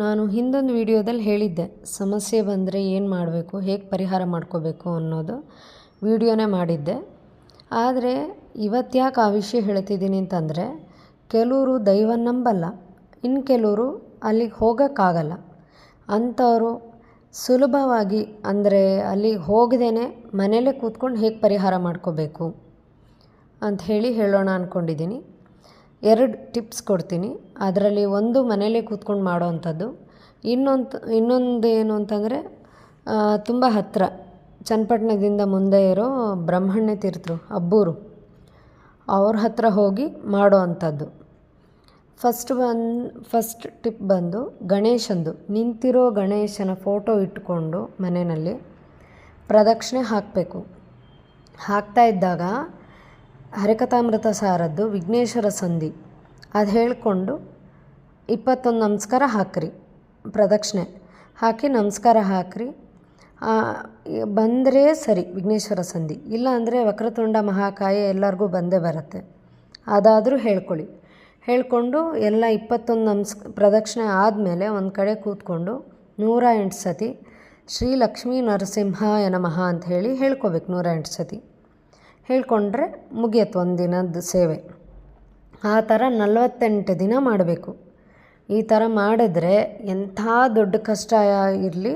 ನಾನು ಹಿಂದೊಂದು ವಿಡಿಯೋದಲ್ಲಿ ಹೇಳಿದ್ದೆ, ಸಮಸ್ಯೆ ಬಂದರೆ ಏನು ಮಾಡಬೇಕು, ಹೇಗೆ ಪರಿಹಾರ ಮಾಡ್ಕೋಬೇಕು ಅನ್ನೋದು ವಿಡಿಯೋನೇ ಮಾಡಿದ್ದೆ. ಆದರೆ ಇವತ್ತ್ಯಾಕೆ ಆ ವಿಷಯ ಹೇಳ್ತಿದ್ದೀನಿ ಅಂತಂದರೆ ಕೆಲವರು ದೈವ ನಂಬಲ್ಲ ಇನ್ನು ಕೆಲವರು ಅಲ್ಲಿಗೆ ಹೋಗೋಕ್ಕಾಗಲ್ಲ. ಅಂಥವರು ಸುಲಭವಾಗಿ ಅಂದರೆ ಅಲ್ಲಿಗೆ ಹೋಗದೇ ಮನೇಲೇ ಕೂತ್ಕೊಂಡು ಹೇಗೆ ಪರಿಹಾರ ಮಾಡ್ಕೋಬೇಕು ಅಂತ ಹೇಳಿ ಹೇಳೋಣ ಅಂದ್ಕೊಂಡಿದ್ದೀನಿ ಎರಡು ಟಿಪ್ಸ್ ಕೊಡ್ತೀನಿ. ಅದರಲ್ಲಿ ಒಂದು ಮನೇಲೇ ಕೂತ್ಕೊಂಡು ಮಾಡೋವಂಥದ್ದು ಇನ್ನೊಂದು ಇನ್ನೊಂದು ಏನು ಅಂತಂದರೆ ತುಂಬ ಹತ್ತಿರ ಚನ್ನಪಟ್ಟಣದಿಂದ ಮುಂದೆ ಇರೋ ಬ್ರಹ್ಮಣ್ಯ ತೀರ್ಥರು, ಅಬ್ಬೂರು, ಅವ್ರ ಹತ್ರ ಹೋಗಿ ಮಾಡೋ ಅಂಥದ್ದು. ಫಸ್ಟ್ ಬನ್ ಫಸ್ಟ್ ಟಿಪ್ ಬಂದು ಗಣೇಶಂದು. ನಿಂತಿರೋ ಗಣೇಶನ ಫೋಟೋ ಇಟ್ಕೊಂಡು ಮನೆಯಲ್ಲಿ ಪ್ರದಕ್ಷಿಣೆ ಹಾಕಬೇಕು. ಹಾಕ್ತಾ ಇದ್ದಾಗ ಹರಿಕಥಾಮೃತ ಸಾರದ್ದು ವಿಘ್ನೇಶ್ವರ ಸಂಧಿ. ಅದು ಹೇಳಿಕೊಂಡು ಇಪ್ಪತ್ತೊಂದು ನಮಸ್ಕಾರ ಹಾಕ್ರಿ, ಪ್ರದಕ್ಷಿಣೆ. ಹಾಕಿ ನಮಸ್ಕಾರ ಹಾಕ್ರಿ. ಬಂದರೆ ಸರಿ, ವಿಘ್ನೇಶ್ವರ ಸಂಧಿ. ಇಲ್ಲ ಅಂದರೆ ವಕ್ರತುಂಡ, ಮಹಾಕಾಯ ಎಲ್ಲರಿಗೂ ಬಂದೇ ಬರುತ್ತೆ. ಅದಾದರೂ ಹೇಳ್ಕೊಳ್ಳಿ. ಹೇಳಿಕೊಂಡು ಎಲ್ಲ ಇಪ್ಪತ್ತೊಂದು ನಮಸ್, ಪ್ರದಕ್ಷಿಣೆ ಆದಮೇಲೆ ಒಂದು ಕಡೆ ಕೂತ್ಕೊಂಡು ನೂರ ಎಂಟು ಸತಿ ಶ್ರೀ ಲಕ್ಷ್ಮೀ ನರಸಿಂಹಾಯ ನಮಃ ಅಂತ ಹೇಳಿ ಹೇಳ್ಕೋಬೇಕು ನೂರ ಎಂಟು ಸತಿ. ಹೇಳ್ಕೊಂಡ್ರೆ ಮುಗಿಯತ್ತೆ ಒಂದು ದಿನದ ಸೇವೆ. ಆ ಥರ ನಲವತ್ತೆಂಟು ದಿನ ಮಾಡಬೇಕು. ಈ ಥರ ಮಾಡಿದ್ರೆ ಎಂಥ ದೊಡ್ಡ ಕಷ್ಟ ಇರಲಿ,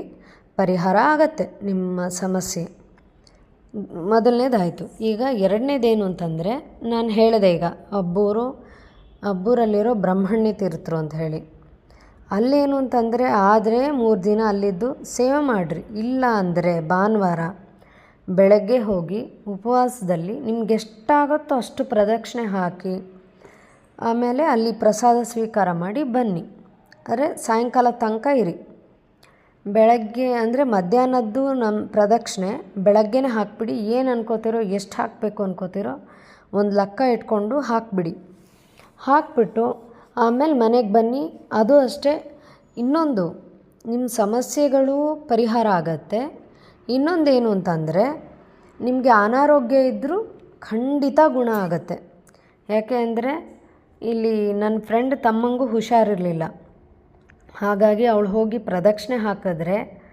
ಪರಿಹಾರ ಆಗತ್ತೆ ನಿಮ್ಮ ಸಮಸ್ಯೆ. ಮೊದಲನೇದಾಯಿತು. ಈಗ ಎರಡನೇದೇನು ಅಂತಂದರೆ ನಾನು ಹೇಳಿದೆ ಈಗ, ಅಬ್ಬೂರು, ಅಬ್ಬೂರಲ್ಲಿರೋ ಬ್ರಹ್ಮಣ್ಯ ತೀರ್ಥರು ಅಂತ ಹೇಳಿ. ಅಲ್ಲೇನು ಅಂತಂದರೆ ಆದರೆ ಮೂರು ದಿನ ಅಲ್ಲಿದ್ದು ಸೇವೆ ಮಾಡಿರಿ. ಇಲ್ಲ ಅಂದರೆ ಭಾನುವಾರ. ಬೆಳಗ್ಗೆ ಹೋಗಿ ಉಪವಾಸದಲ್ಲಿ ನಿಮ್ಗೆ ಎಷ್ಟಾಗುತ್ತೋ ಅಷ್ಟು ಪ್ರದಕ್ಷಿಣೆ ಹಾಕಿ, ಆಮೇಲೆ ಅಲ್ಲಿ ಪ್ರಸಾದ ಸ್ವೀಕಾರ ಮಾಡಿ ಬನ್ನಿ. ಅಂದರೆ ಸಾಯಂಕಾಲ ತನಕ ಇರಿ. ಬೆಳಗ್ಗೆ ಅಂದರೆ ಮಧ್ಯಾಹ್ನದ್ದು ನಮ್ಮ ಪ್ರದಕ್ಷಿಣೆ, ಬೆಳಗ್ಗೆನೇ ಹಾಕಿಬಿಡಿ. ಏನು ಅನ್ಕೋತಿರೋ, ಎಷ್ಟು ಹಾಕಬೇಕು ಅನ್ಕೋತಿರೋ, ಒಂದು ಲೆಕ್ಕ ಇಟ್ಕೊಂಡು ಹಾಕಿಬಿಡಿ. ಹಾಕಿಬಿಟ್ಟು ಆಮೇಲೆ ಮನೆಗೆ ಬನ್ನಿ. ಅದು ಅಷ್ಟೇ. ಇನ್ನೊಂದು ನಿಮ್ಮ ಸಮಸ್ಯೆಗಳು ಪರಿಹಾರ ಆಗತ್ತೆ. ಇನ್ನೊಂದೇನು ಅಂತಂದರೆ, ನಿಮಗೆ ಅನಾರೋಗ್ಯ ಇದ್ದರೂ ಖಂಡಿತ ಗುಣ ಆಗುತ್ತೆ. ಯಾಕೆ ಅಂದರೆ, ಇಲ್ಲಿ ನನ್ನ ಫ್ರೆಂಡ್ ತಮ್ಮಂಗೂ ಹುಷಾರಿರಲಿಲ್ಲ. ಹಾಗಾಗಿ ಅವಳು ಹೋಗಿ ಪ್ರದಕ್ಷಿಣೆ ಹಾಕಿದ್ರೆ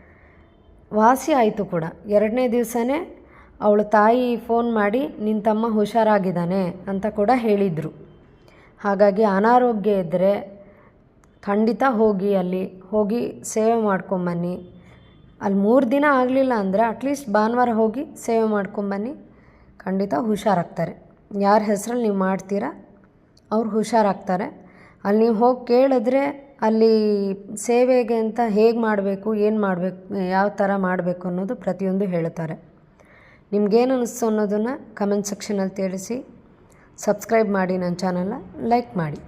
ವಾಸಿ ಆಯಿತು ಕೂಡ. ಎರಡನೇ ದಿವಸನೇ ಅವಳು ತಾಯಿ ಫೋನ್ ಮಾಡಿ ನಿನ್ನ ತಮ್ಮ ಹುಷಾರಾಗಿದ್ದಾನೆ ಅಂತ ಕೂಡ ಹೇಳಿದರು. ಹಾಗಾಗಿ ಅನಾರೋಗ್ಯ ಇದ್ದರೆ ಖಂಡಿತ ಹೋಗಿ ಅಲ್ಲಿ, ಹೋಗಿ ಸೇವೆ ಮಾಡ್ಕೊಂಬನ್ನಿ. ಅಲ್ಲಿ ಮೂರು ದಿನ ಆಗಲಿಲ್ಲ ಅಂದರೆ ಅಟ್ಲೀಸ್ಟ್ ಭಾನುವಾರ ಹೋಗಿ ಸೇವೆ ಮಾಡ್ಕೊಂಬನ್ನಿ ಖಂಡಿತ ಹುಷಾರಾಗ್ತಾರೆ. ಯಾರ ಹೆಸರಲ್ಲಿ ನೀವು ಮಾಡ್ತೀರಾ, ಅವ್ರು ಹುಷಾರಾಗ್ತಾರೆ. ಅಲ್ಲಿ ನೀವು ಹೋಗಿ ಕೇಳಿದ್ರೆ ಅಲ್ಲಿ ಸೇವೆಗೆ ಅಂತ ಹೇಗೆ ಮಾಡಬೇಕು, ಏನು ಮಾಡಬೇಕು, ಯಾವ ಥರ ಮಾಡಬೇಕು ಅನ್ನೋದು ಪ್ರತಿಯೊಂದು ಹೇಳ್ತಾರೆ. ನಿಮ್ಗೇನು ಅನ್ನಿಸ್ತು ಅನ್ನೋದನ್ನು ಕಮೆಂಟ್ ಸೆಕ್ಷನಲ್ಲಿ ತಿಳಿಸಿ. ಸಬ್ಸ್ಕ್ರೈಬ್ ಮಾಡಿ ನನ್ನ ಚಾನಲ್ನ ಲೈಕ್ ಮಾಡಿ.